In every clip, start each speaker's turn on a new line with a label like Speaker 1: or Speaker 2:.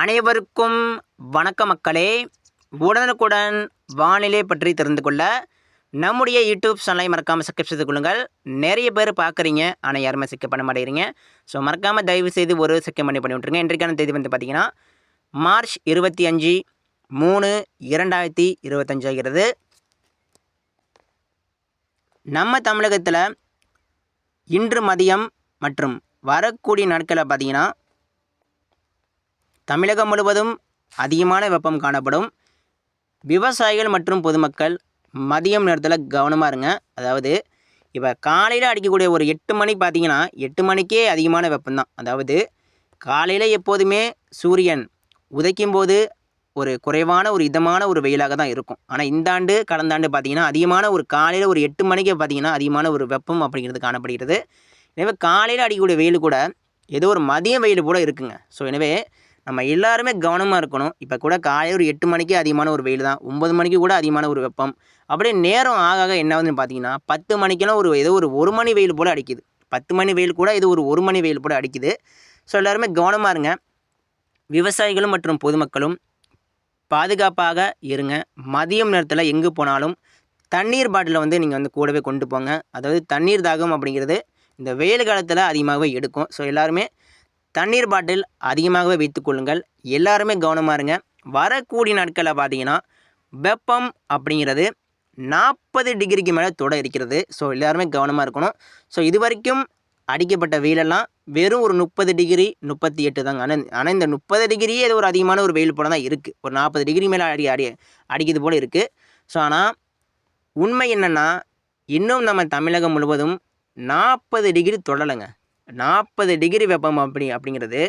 Speaker 1: அனைவருக்கும் வணக்க மக்களே. உடனுக்குடன் வானிலை பற்றி தெரிந்து கொள்ள நம்முடைய யூடியூப் சேனலை மறக்காமல் சப்ஸ்கிரைப் செய்து கொள்ளுங்கள். நிறைய பேர் பார்க்குறீங்க ஆனால் யாருமே சிக்கப் பண்ண மாட்டேங்கிறீங்க. ஸோ மறக்காமல் தயவு செய்து ஒரு செக்கம் பண்ணி பண்ணி விட்ருங்க இன்றைக்கான தேதி வந்து பார்த்திங்கன்னா மார்ச் இருபத்தி அஞ்சு மூணு இரண்டாயிரத்தி இருபத்தஞ்சு ஆகிறது. நம்ம தமிழகத்தில் இன்று மதியம் மற்றும் வரக்கூடிய நாட்களில் பார்த்திங்கன்னா தமிழகம் முழுவதும் அதிகமான வெப்பம் காணப்படும். விவசாயிகள் மற்றும் பொதுமக்கள் மதியம் நேரத்தில் கவனமாக இருங்க. அதாவது இப்போ காலையில் அடிக்கக்கூடிய ஒரு எட்டு மணி பார்த்தீங்கன்னா எட்டு மணிக்கே அதிகமான வெப்பம்தான். அதாவது காலையில் எப்போதுமே சூரியன் உதைக்கும் போது ஒரு குறைவான ஒரு இதமான ஒரு வெயிலாக தான் இருக்கும். ஆனால் இந்த ஆண்டு கடந்த ஆண்டு பார்த்தீங்கன்னா அதிகமான ஒரு காலையில் ஒரு எட்டு மணிக்கே பார்த்தீங்கன்னா அதிகமான ஒரு வெப்பம் அப்படிங்கிறது காணப்படுகிறது. எனவே காலையில் அடிக்கக்கூடிய வெயில் கூட ஏதோ ஒரு மதிய வெயில் கூட இருக்குங்க. ஸோ எனவே நம்ம எல்லாருமே கவனமாக இருக்கணும். இப்போ கூட காலையில் ஒரு எட்டு மணிக்கே அதிகமான ஒரு வெயில் தான். ஒம்பது மணிக்கு கூட அதிகமான ஒரு வெப்பம். அப்படியே நேரம் ஆக ஆக என்ன ஆகுதுன்னு பார்த்தீங்கன்னா பத்து மணிக்கெல்லாம் ஒரு ஏதோ ஒரு ஒரு மணி வெயில் போல் அடிக்குது. பத்து மணி வெயில் கூட இது ஒரு ஒரு மணி வெயில் போல் அடிக்குது. ஸோ எல்லாருமே கவனமாக இருங்க. விவசாயிகளும் மற்றும் பொதுமக்களும் பாதுகாப்பாக இருங்க. மதியம் நேரத்தில் எங்கே போனாலும் தண்ணீர் பாட்டிலை வந்து நீங்கள் வந்து கூடவே கொண்டு போங்க. அதாவது தண்ணீர் தாகம் அப்படிங்கிறது இந்த வெயில் காலத்தில் அதிகமாகவே எடுக்கும். ஸோ எல்லாருமே தண்ணீர் பாட்டில் அதிகமாகவே வைத்துக்கொள்ளுங்கள் எல்லாருமே கவனமாக இருங்க. வரக்கூடிய நாட்களில் பார்த்தீங்கன்னா வெப்பம் அப்படிங்கிறது நாற்பது டிகிரிக்கு மேலே தொட இருக்கிறது. ஸோ எல்லாருமே கவனமாக இருக்கணும். ஸோ இது வரைக்கும் அடிக்கப்பட்ட வெயிலெல்லாம் வெறும் ஒரு முப்பது டிகிரி முப்பத்தி எட்டு தாங்க. ஆனால் ஆனால் இந்த முப்பது டிகிரியே இது ஒரு அதிகமான ஒரு வெயில் போல தான் இருக்குது ஒரு நாற்பது டிகிரி மேலே அடி அடி அடிக்கிறது போல் இருக்குது ஸோ ஆனால் உண்மை என்னென்னா இன்னும் நம்ம தமிழகம் முழுவதும் நாற்பது டிகிரி தொடலைங்க. நாற்பது டிகிரி வெப்பம் அப்படி அப்படிங்கிறது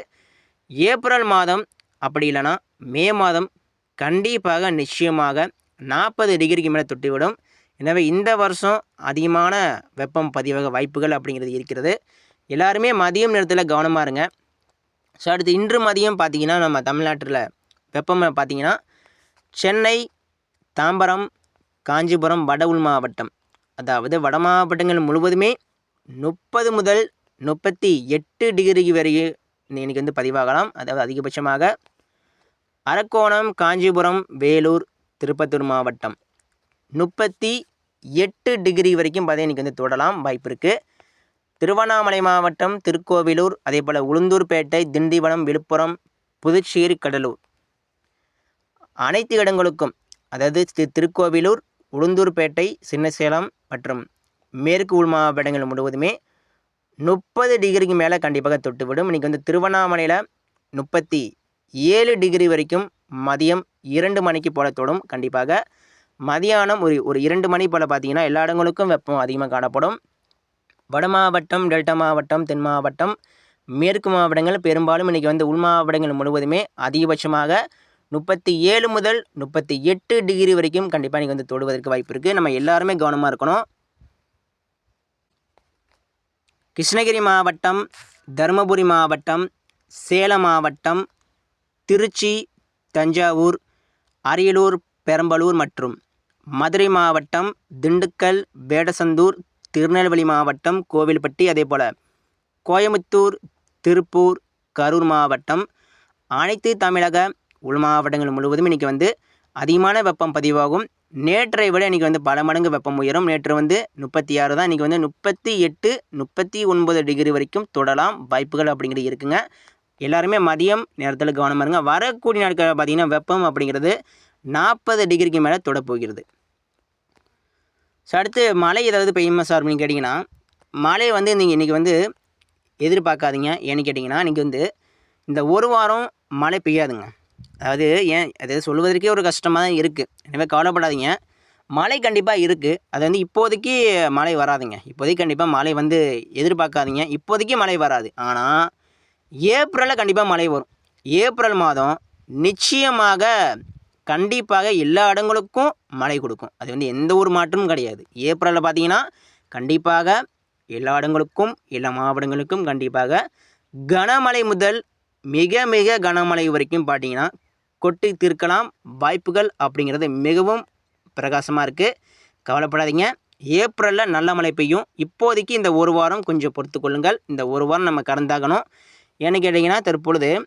Speaker 1: ஏப்ரல் மாதம் அப்படி இல்லைன்னா மே மாதம் கண்டிப்பாக நிச்சயமாக நாற்பது டிகிரிக்கு மேலே தொட்டிவிடும். எனவே இந்த வருஷம் அதிகமான வெப்பம் பதிவாக வாய்ப்புகள் அப்படிங்கிறது இருக்கிறது. எல்லாருமே மதியம் நேரத்தில் கவனமாக இருங்க. ஸோ அடுத்து இன்று மதியம் பார்த்திங்கன்னா நம்ம தமிழ்நாட்டில் வெப்பம் பார்த்திங்கன்னா சென்னை தாம்பரம் காஞ்சிபுரம் வட உள் மாவட்டம். அதாவது வட மாவட்டங்கள் முழுவதுமே முப்பது முதல் முப்பத்தி எட்டு டிகிரி வரையும் இன்றைக்கி வந்து பதிவாகலாம். அதாவது அதிகபட்சமாக அரக்கோணம் காஞ்சிபுரம் வேலூர் திருப்பத்தூர் மாவட்டம். முப்பத்தி எட்டு டிகிரி வரைக்கும் பார்த்தீங்கன்னா இன்றைக்கி வந்து தொடலாம். வாய்ப்பு இருக்குது திருவண்ணாமலை மாவட்டம் திருக்கோவிலூர் அதே போல் உளுந்தூர்பேட்டை திண்டிவனம் விழுப்புரம் புதுச்சேரி கடலூர். அனைத்து இடங்களுக்கும் அதாவது திரு திருக்கோவிலூர் உளுந்தூர்பேட்டை சின்னசேலம் மற்றும் மேற்கு உள் மாவட்டங்கள் முழுவதுமே முப்பது டிகிரிக்கு மேலே கண்டிப்பாக தொட்டுவிடும். இன்றைக்கி வந்து திருவண்ணாமலையில் முப்பத்தி ஏழு டிகிரி வரைக்கும் மதியம் இரண்டு மணிக்கு போல தொடும். கண்டிப்பாக மதியானம் ஒரு ஒரு இரண்டு மணி போல் பார்த்தீங்கன்னா எல்லா இடங்களுக்கும் வெப்பம் அதிகமாக காணப்படும். வட மாவட்டம் டெல்டா மாவட்டம் தென் மாவட்டம் மேற்கு மாவட்டங்கள் பெரும்பாலும் இன்றைக்கி வந்து உள் மாவட்டங்கள் முழுவதுமே அதிகபட்சமாக முப்பத்தி ஏழு முதல் முப்பத்தி எட்டு டிகிரி வரைக்கும் கண்டிப்பாக இன்றைக்கி வந்து தொடுவதற்கு வாய்ப்பு இருக்குது நம்ம எல்லாருமே கவனமாக இருக்கணும். கிருஷ்ணகிரி மாவட்டம் தருமபுரி மாவட்டம் சேலம் மாவட்டம் திருச்சி தஞ்சாவூர் அரியலூர் பெரம்பலூர் மற்றும் மதுரை மாவட்டம் திண்டுக்கல் வேடசந்தூர் திருநெல்வேலி மாவட்டம் கோவில்பட்டி அதே போல். திருப்பூர் கரூர் மாவட்டம் அனைத்து தமிழக உள் மாவட்டங்கள் முழுவதும் இன்றைக்கி வந்து அதிகமான வெப்பம் பதிவாகும். நேற்றை விட இன்றைக்கி வந்து பல மடங்கு வெப்பம் உயரும். நேற்று வந்து முப்பத்தி ஆறு தான். இன்றைக்கி வந்து முப்பத்தி எட்டு முப்பத்தி ஒன்பது டிகிரி வரைக்கும் தொடலாம். வாய்ப்புகள் அப்படிங்கிறது இருக்குங்க. எல்லாருமே மதியம் நேரத்தில் கவனமாக இருங்க. வரக்கூடிய நாட்கள் பார்த்திங்கன்னா வெப்பம் அப்படிங்கிறது நாற்பது டிகிரிக்கு மேலே தொடப்போகிறது. ஸோ அடுத்து மழை ஏதாவது பெய்யுமா சார் அப்படின்னு கேட்டிங்கன்னா மழை வந்து நீங்கள் இன்றைக்கி வந்து எதிர்பார்க்காதீங்க. ஏன்னு கேட்டிங்கன்னா இன்றைக்கி வந்து இந்த ஒரு வாரம் மழை பெய்யாதுங்க. அதாவது ஏன் அது சொல்லுவதற்கே ஒரு கஷ்டமாக தான் இருக்குது எனவே கவலைப்படாதீங்க. மழை கண்டிப்பாக இருக்குது அது வந்து இப்போதைக்கு மழை வராதுங்க. இப்போதைக்கு கண்டிப்பாக மழை வந்து எதிர்பார்க்காதீங்க. இப்போதைக்கு மழை வராது. ஆனால் ஏப்ரலில் கண்டிப்பாக மழை வரும். ஏப்ரல் மாதம் நிச்சயமாக கண்டிப்பாக எல்லா இடங்களுக்கும் மழை கொடுக்கும். அது வந்து எந்த ஒரு மாற்றமும் கிடையாது. ஏப்ரலில் பார்த்தீங்கன்னா கண்டிப்பாக எல்லா இடங்களுக்கும் எல்லா மாவட்டங்களுக்கும் கண்டிப்பாக கனமழை முதல் மிக மிக கனமழை வரைக்கும் பார்த்தீங்கன்னா கொட்டி தீர்க்கலாம் வாய்ப்புகள் அப்படிங்கிறது மிகவும் பிரகாசமாக இருக்குது கவலைப்படாதீங்க. ஏப்ரலில் நல்ல மழை பெய்யும். இப்போதைக்கு இந்த ஒரு வாரம் கொஞ்சம் பொறுத்து கொள்ளுங்கள். இந்த ஒரு வாரம் நம்ம கடந்தாகணும். ஏன்னு கேட்டிங்கன்னா தற்பொழுது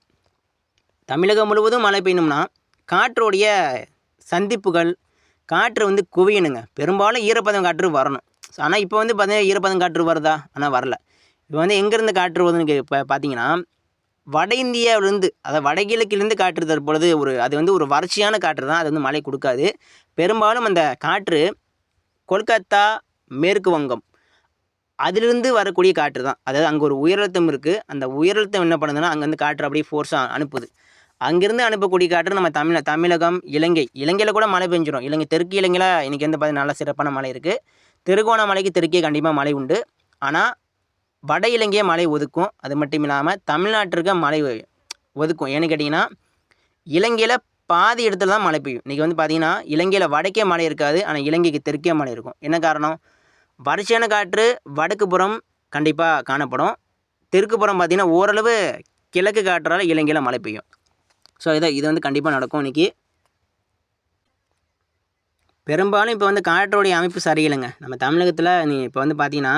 Speaker 1: தமிழகம் முழுவதும் மழை பெய்யணும்னா காற்றோடைய சந்திப்புகள் காற்று வந்து குவியணுங்க. பெரும்பாலும் ஈரப்பதம் காற்று வரணும். ஆனால் இப்போ வந்து பார்த்தீங்கன்னா ஈரப்பதம் காற்று வருதா? ஆனால் வரல. இப்போ வந்து எங்கேருந்து காற்று வருதுன்னு கே- இப்போ பார்த்தீங்கன்னா வட இந்தியாவிலேருந்து அதாவது வடகிழக்கிலேருந்து காற்று தற்பொழுது ஒரு அது வந்து ஒரு வறட்சியான காற்று தான் அது வந்து மழை கொடுக்காது. பெரும்பாலும் அந்த காற்று கொல்கத்தா மேற்கு வங்கம் அதிலிருந்து வரக்கூடிய காற்று தான் அதாவது அங்கே ஒரு உயரழுத்தம் இருக்குது அந்த உயரழுத்தம் என்ன பண்ணுதுன்னா அங்கேருந்து காற்று அப்படியே ஃபோர்ஸாக அனுப்புது. அங்கேருந்து அனுப்பக்கூடிய காற்று நம்ம தமிழ தமிழகம் இலங்கை. இலங்கையில் கூட மழை பெஞ்சிடும் இலங்கை தெற்கு இலங்கையில் இன்றைக்கி வந்து பார்த்திங்கன்னா நல்ல சிறப்பான மழை இருக்குது திருகோணமலைக்கு தெற்கே கண்டிப்பாக மழை உண்டு. ஆனால் வட இலங்கையை மழை ஒதுக்கும். அது மட்டும் இல்லாமல் தமிழ்நாட்டிற்கு மழை ஒதுக்கும். ஏன்னு கேட்டிங்கன்னா இலங்கையில் பாதி இடத்துல தான் மழை பெய்யும். இன்றைக்கி வந்து பார்த்திங்கன்னா இலங்கையில் வடக்கே மழை இருக்காது ஆனால் இலங்கைக்கு தெற்கே மழை இருக்கும். என்ன காரணம்? வறட்சியான காற்று வடக்கு புறம் கண்டிப்பாக காணப்படும். தெற்கு புறம் பார்த்திங்கன்னா ஓரளவு கிழக்கு காற்றால் இலங்கையில் மழை பெய்யும். ஸோ இதை இது வந்து கண்டிப்பாக நடக்கும் இன்றைக்கி பெரும்பாலும் இப்போ வந்து காற்றோடைய அமைப்பு சரியில்லைங்க. நம்ம தமிழகத்தில் நீ இப்போ வந்து பார்த்தீங்கன்னா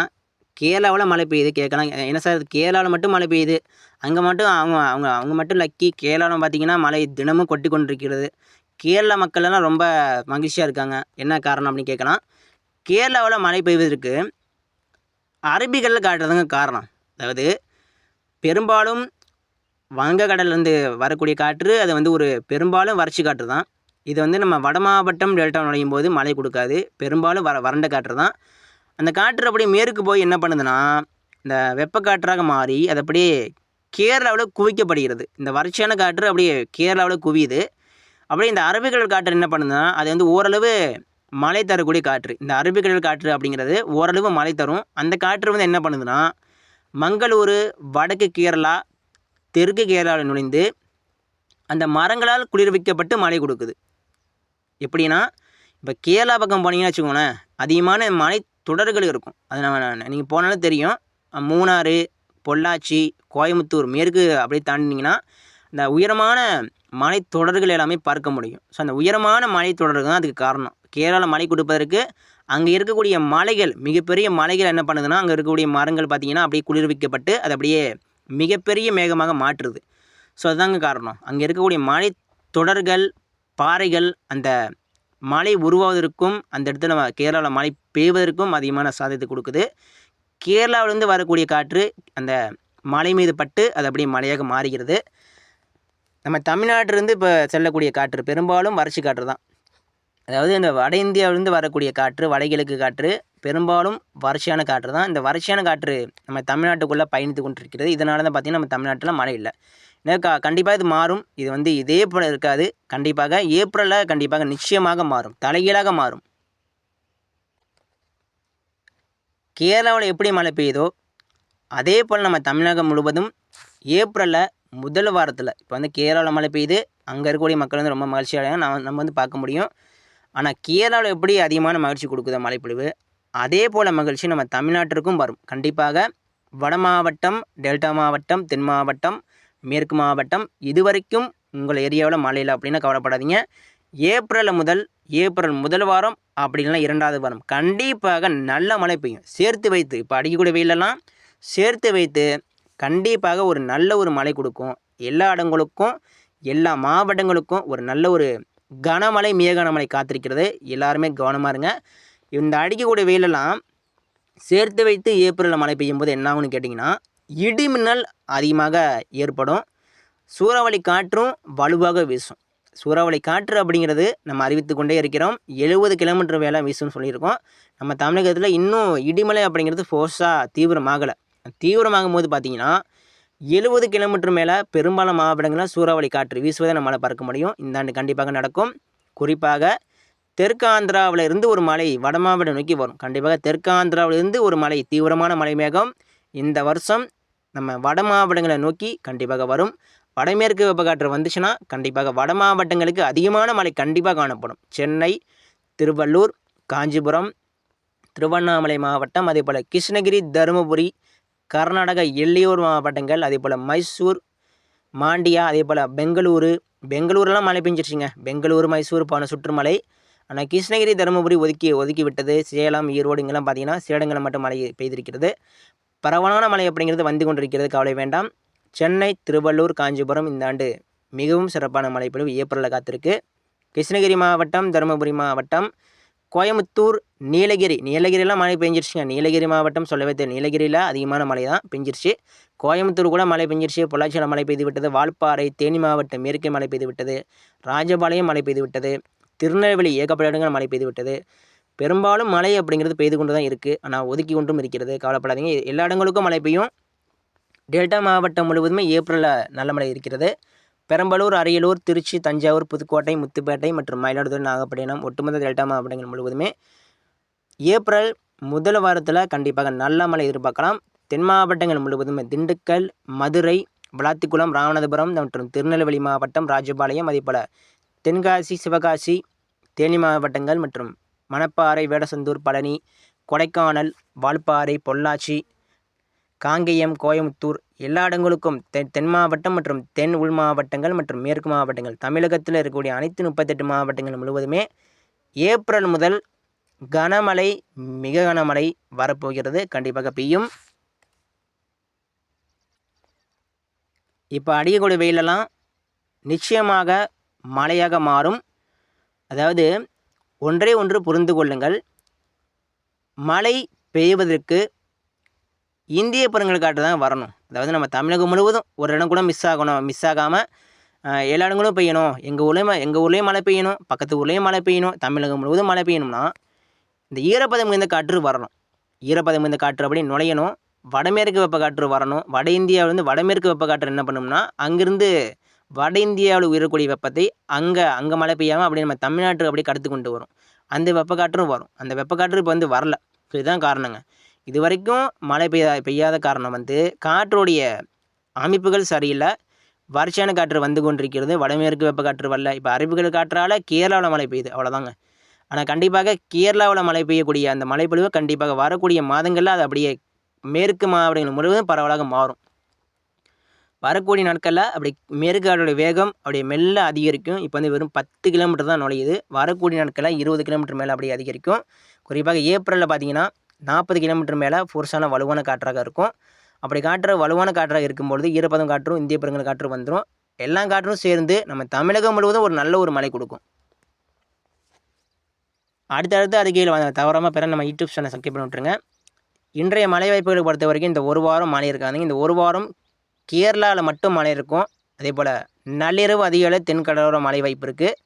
Speaker 1: கேரளாவில் மழை பெய்யுது கேட்கலாம். என்ன சார் கேரளாவில் மட்டும் மழை பெய்யுது? அங்கே மட்டும் அவங்க அவங்க அவங்க மட்டும் லக்கி கேரளாவில் பார்த்தீங்கன்னா மழை தினமும் கொட்டி கொண்டிருக்கிறது. கேரளா மக்கள் எல்லாம் ரொம்ப மகிழ்ச்சியாக இருக்காங்க. என்ன காரணம் அப்படின்னு கேட்கலாம். கேரளாவில் மழை பெய்வதற்கு அரபிக்கடல் காட்டுறதுங்க காரணம். அதாவது பெரும்பாலும் வங்கக்கடல்லேருந்து வரக்கூடிய காற்று அது வந்து ஒரு பெரும்பாலும் வறட்சி காற்று தான். இது வந்து நம்ம வட மாவட்டம் டெல்டா நுழையும் போது மழை கொடுக்காது. பெரும்பாலும் வர வறண்ட காற்று தான். அந்த காற்று அப்படியே மேற்கு போய் என்ன பண்ணுதுன்னா இந்த வெப்பக்காற்றாக மாறி அது அப்படியே கேரளாவில் குவிக்கப்படுகிறது. இந்த வறட்சியான காற்று அப்படியே கேரளாவில் குவியுது. அப்படியே இந்த அரபிக்கடல் காற்று என்ன பண்ணுதுன்னா அது வந்து ஓரளவு மழை தரக்கூடிய காற்று. இந்த அரபிக்கடல் காற்று அப்படிங்கிறது ஓரளவு மழை தரும். அந்த காற்று வந்து என்ன பண்ணுதுன்னா மங்களூர் வடக்கு கேரளா தெற்கு கேரளாவில் நுழைந்து அந்த மரங்களால் குளிர்விக்கப்பட்டு மழை கொடுக்குது. எப்படின்னா இப்போ கேரளா பக்கம் போனீங்கன்னு வச்சுக்கோங்களேன் அதிகமான மலை தொடர்கள் இருக்கும். அது நம்ம நீங்கள் போனாலும் தெரியும். மூணாறு பொள்ளாச்சி கோயம்புத்தூர் மேற்கு அப்படியே தாண்டினீங்கன்னா இந்த உயரமான மலை தொடர்கள் எல்லாமே பார்க்க முடியும். ஸோ அந்த உயரமான மலை தொடர்கள் தான் அதுக்கு காரணம். கேரளா மலை கொடுப்பதற்கு அங்கே இருக்கக்கூடிய மலைகள் மிகப்பெரிய மலைகள் என்ன பண்ணுதுன்னா அங்கே இருக்கக்கூடிய மரங்கள் பார்த்திங்கன்னா அப்படியே குளிர்விக்கப்பட்டு அது அப்படியே மிகப்பெரிய மேகமாக மாற்றுது. ஸோ அதுதாங்க காரணம். அங்கே இருக்கக்கூடிய மலை தொடர்கள் பாறைகள் அந்த மழை உருவாவதற்கும் அந்த இடத்துல நம்ம கேரளாவில் மழை பெய்வதற்கும் அதிகமான சாதத்தை கொடுக்குது. கேரளாவிலேருந்து வரக்கூடிய காற்று அந்த மலை மீது பட்டு அது அப்படியே மழையாக மாறுகிறது. நம்ம தமிழ்நாட்டிலிருந்து இப்போ செல்லக்கூடிய காற்று பெரும்பாலும் வறட்சி காற்று தான். அதாவது இந்த வட இந்தியாவிலேருந்து வரக்கூடிய காற்று வடகிழக்கு காற்று பெரும்பாலும் வறட்சியான காற்று தான். இந்த வறட்சியான காற்று நம்ம தமிழ்நாட்டுக்குள்ளே பயணித்து கொண்டிருக்கிறது. இதனால தான் பார்த்திங்கன்னா நம்ம தமிழ்நாட்டில் மழை இல்லை. ஏன்னா கண்டிப்பாக இது மாறும். இது வந்து இதே போல் இருக்காது. கண்டிப்பாக ஏப்ரலில் கண்டிப்பாக நிச்சயமாக மாறும். தலைகீழாக மாறும். கேரளாவில் எப்படி மழை பெய்யுதோ அதே போல் நம்ம தமிழகம் முழுவதும் ஏப்ரலில் முதல் வாரத்தில் இப்போ வந்து கேரளாவில் மழை பெய்யுது. அங்கே இருக்கக்கூடிய மக்கள் வந்து ரொம்ப மகிழ்ச்சி அடையாங்க நம்ம நம்ம வந்து பார்க்க முடியும். ஆனால் கேரளாவில் எப்படி அதிகமான மகிழ்ச்சி கொடுக்குதோ மழைப்பொழிவு அதே போல் மகிழ்ச்சி நம்ம தமிழ்நாட்டிற்கும் வரும். கண்டிப்பாக வட மாவட்டம் டெல்டா மாவட்டம் தென் மாவட்டம் மேற்கு மாவட்டம் இதுவரைக்கும் உங்கள் ஏரியாவில் மழை இல்லை அப்படின்னு கவலைப்படாதீங்க. ஏப்ரல் முதல் ஏப்ரல் முதல் வாரம் அப்படி இல்லைன்னா இரண்டாவது வாரம். கண்டிப்பாக நல்ல மழை பெய்யும். சேர்த்து வைத்து இப்போ அடிக்கக்கூடிய வெயிலெல்லாம் சேர்த்து வைத்து கண்டிப்பாக ஒரு நல்ல ஒரு மழை கொடுக்கும். எல்லா இடங்களுக்கும் எல்லா மாவட்டங்களுக்கும் ஒரு நல்ல ஒரு கனமழை மிக கனமழை காத்திருக்கிறது. எல்லாருமே கவனமாக இருங்க. இந்த அடிக்கக்கூடிய வெயிலெல்லாம் சேர்த்து வைத்து ஏப்ரலில் மழை பெய்யும் போது என்ன ஆகும்னு கேட்டிங்கன்னா இடிமின்னல் அதிகமாக ஏற்படும். சூறாவளி காற்றும் வலுவாக வீசும். சூறாவளி காற்று அப்படிங்கிறது நம்ம அறிவித்து கொண்டே இருக்கிறோம். எழுபது கிலோமீட்டர் வேலை வீசும்னு சொல்லியிருக்கோம். நம்ம தமிழகத்தில் இன்னும் இடிமலை அப்படிங்கிறது ஃபோர்ஸாக தீவிரமாகலை. தீவிரமாகும் போது பார்த்தீங்கன்னா எழுபது கிலோமீட்டர் மேலே பெரும்பாலும் மாவட்டங்களில் சூறாவளி காற்று வீசுவதை நம்மளால் பார்க்க முடியும். இந்த ஆண்டு கண்டிப்பாக நடக்கும். குறிப்பாக தெற்கு ஆந்திராவில் இருந்து ஒரு மலை வட மாவட்டம் நோக்கி வரும். கண்டிப்பாக தெற்கு ஆந்திராவிலிருந்து ஒரு மலை தீவிரமான மலை மேகம் இந்த வருஷம் நம்ம வட மாவட்டங்களை நோக்கி கண்டிப்பாக வரும். வடமேற்கு வெப்பக்காற்று வந்துச்சுன்னா கண்டிப்பாக வட மாவட்டங்களுக்கு அதிகமான மழை கண்டிப்பாக காணப்படும். சென்னை திருவள்ளூர் காஞ்சிபுரம் திருவண்ணாமலை மாவட்டம் அதே போல் கிருஷ்ணகிரி தருமபுரி கர்நாடகா எல்லையோர் மாவட்டங்கள் அதே போல் மைசூர் மாண்டியா அதே போல் பெங்களூரு. பெங்களூர்லாம் மழை பெஞ்சிருச்சுங்க. பெங்களூரு மைசூர் போன சுற்றுமலை. ஆனால் கிருஷ்ணகிரி தருமபுரி ஒதுக்கி ஒதுக்கி விட்டது. சேலம் ஈரோடு இங்கெல்லாம் பார்த்தீங்கன்னா சேடங்களை மட்டும் மழை பெய்திருக்கிறது. பரவலான மழை அப்படிங்கிறது வந்து கொண்டிருக்கிறது. கவலை வேண்டாம். சென்னை திருவள்ளூர் காஞ்சிபுரம் இந்த ஆண்டு மிகவும் சிறப்பான மழைப்பொழிவு ஏப்ரலில் காத்திருக்கு. கிருஷ்ணகிரி மாவட்டம் தருமபுரி மாவட்டம் கோயம்புத்தூர் நீலகிரி. நீலகிரியெலாம் மழை பெஞ்சிருச்சுங்க. நீலகிரி மாவட்டம் சொல்லவே தெரியும் நீலகிரியில் அதிகமான மழை தான் பெஞ்சிருச்சு. கோயம்புத்தூர் கூட மழை பெஞ்சிருச்சு. பொள்ளாச்சியில் மழை பெய்து விட்டது. வால்பாறை தேனி மாவட்டம் மேற்கே மழை பெய்து விட்டது. ராஜபாளையம் மழை பெய்து விட்டது. திருநெல்வேலி ஏகப்பட்ட இடங்கள் மழை பெய்து விட்டது. பெரும்பாலும் மழை அப்படிங்கிறது பெய்து கொண்டு தான் இருக்குது ஆனால் ஒதுக்கி கொண்டும் இருக்கிறது. கவலைப்படாதீங்க. எல்லா இடங்களுக்கும் மழை பெய்யும். டெல்டா மாவட்டம் முழுவதுமே ஏப்ரலில் நல்ல மழை இருக்கிறது. பெரம்பலூர் அரியலூர் திருச்சி தஞ்சாவூர் புதுக்கோட்டை முத்துப்பேட்டை மற்றும் மயிலாடுதுறை நாகப்பட்டினம் ஒட்டுமொத்த டெல்டா மாவட்டங்கள் முழுவதுமே ஏப்ரல் முதல் வாரத்தில் கண்டிப்பாக நல்ல மழை எதிர்பார்க்கலாம். தென் மாவட்டங்கள் முழுவதுமே திண்டுக்கல் மதுரை விளாத்திக்குளம் ராமநாதபுரம் மற்றும் திருநெல்வேலி மாவட்டம் ராஜபாளையம் அதேபோல் தென்காசி சிவகாசி தேனி மாவட்டங்கள் மற்றும் மணப்பாறை வேடசந்தூர் பழனி கொடைக்கானல் வால்பாறை பொள்ளாச்சி காங்கேயம் கோயமுத்தூர் எல்லா இடங்களுக்கும் தென் தென் மாவட்டம் மற்றும் தென் உள் மாவட்டங்கள் மற்றும் மேற்கு மாவட்டங்கள். தமிழகத்தில் இருக்கக்கூடிய அனைத்து முப்பத்தெட்டு மாவட்டங்கள் முழுவதுமே ஏப்ரல் முதல் கனமழை மிக கனமழை வரப்போகிறது. கண்டிப்பாக பெய்யும். இப்போ அடிக்கக்கூடிய வெயிலெல்லாம் நிச்சயமாக மழையாக மாறும். அதாவது ஒன்றே ஒன்று புரிந்து கொள்ளுங்கள். மழை பெய்வதற்கு இந்திய பெருங்கடற்காற்று தான் வரணும். அதாவது நம்ம தமிழகம் முழுவதும் ஒரு இடம் கூட மிஸ் ஆகணும் மிஸ் ஆகாமல் எல்லா இடங்களும் பெய்யணும். எங்கள் ஊர்லேயும் எங்கள் ஊர்லேயும் மழை பெய்யணும் பக்கத்து ஊர்லேயும் மழை பெய்யணும் தமிழகம் முழுவதும் மழை பெய்யணும்னா இந்த ஈரப்பதம் மிகுந்த காற்று வரணும். ஈரப்பதம் மிகுந்த காற்று அப்படி நுழையணும். வடமேற்கு வெப்ப காற்று வரணும். வட இந்தியாவிலேருந்து வடமேற்கு வெப்ப காற்று என்ன பண்ணணும்னா அங்கேருந்து வட இந்தியாவில் உயரக்கூடிய வெப்பத்தை அங்கே அங்கே மழை பெய்யாமல் அப்படி நம்ம தமிழ்நாட்டுக்கு அப்படியே கடத்து கொண்டு வரும். அந்த வெப்பக்காற்றும் வரும். அந்த வெப்பக்காற்று இப்போ வந்து வரல. ஸோ இதுதான் காரணங்க. இது வரைக்கும் மழை பெய்யா பெய்யாத காரணம் வந்து காற்றுடைய அமைப்புகள் சரியில்லை. வறட்சியான காற்று வந்து கொண்டிருக்கிறது. வடமேற்கு வெப்பக்காற்று வரல. இப்போ அரபிக்கடல் காற்றால் கேரளாவில் மழை பெய்யுது. அவ்வளோதாங்க ஆனால் கண்டிப்பாக கேரளாவில் மழை பெய்யக்கூடிய அந்த மழைப்பொழிவு கண்டிப்பாக வரக்கூடிய மாதங்களில் அது அப்படியே மேற்கு மாவட்டங்கள் முழுவதும் பரவலாக மாறும். வரக்கூடிய நாட்களில் அப்படி மேற்கு வேகம் அப்படியே மெல்ல அதிகரிக்கும். இப்போ வந்து வெறும் பத்து கிலோமீட்டர் தான் நுழையுது. வரக்கூடிய நாட்களில் இருபது கிலோமீட்டர் மேலே அப்படியே அதிகரிக்கும். குறிப்பாக ஏப்ரலில் பார்த்தீங்கன்னா நாற்பது கிலோமீட்டர் மேலே ஃபோர்ஸான வலுவான காற்றாக இருக்கும். அப்படி காற்று வலுவான காற்றாக இருக்கும்பொழுது ஈரப்பதம் காற்றும் இந்திய பெருங்கல் காற்று வந்துடும் எல்லா காற்றும் சேர்ந்து நம்ம தமிழகம் முழுவதும் ஒரு நல்ல ஒரு மழை கொடுக்கும். அடுத்தடுத்து அதுக்கு தவறாமல் பிற நம்ம யூடியூப் சேனல் சப்ஸ்கிரைப் பண்ணி விட்டுருங்க. இன்றைய மழை வாய்ப்புகளை பொறுத்த வரைக்கும் இந்த ஒரு வாரம் மழை இருக்காதுங்க. இந்த ஒரு வாரம் கேரளாவில் மட்டும் மழை இருக்கும். அதே போல் நள்ளிரவு அதிக அளவு தென்கடலோர மழை வாய்ப்பு இருக்குது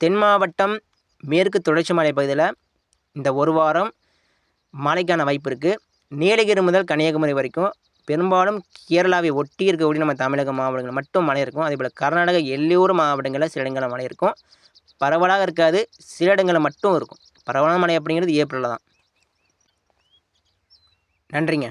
Speaker 1: தென் மாவட்டம் மேற்கு தொடர்ச்சி மலை பகுதியில் இந்த ஒரு வாரம் மழைக்கான வாய்ப்பு இருக்குது நீலகிரி முதல் கன்னியாகுமரி வரைக்கும் பெரும்பாலும் கேரளாவை ஒட்டி இருக்கக்கூடிய நம்ம தமிழக மாவட்டங்கள் மட்டும் மழை இருக்கும். அதே போல் கர்நாடக எல்லோரும் மாவட்டங்களில் சில இடங்களில் மழை இருக்கும். பரவலாக இருக்காது சில இடங்களில் மட்டும் இருக்கும். பரவலான மழை அப்படிங்கிறது ஏப்ரலில் தான். நன்றிங்க.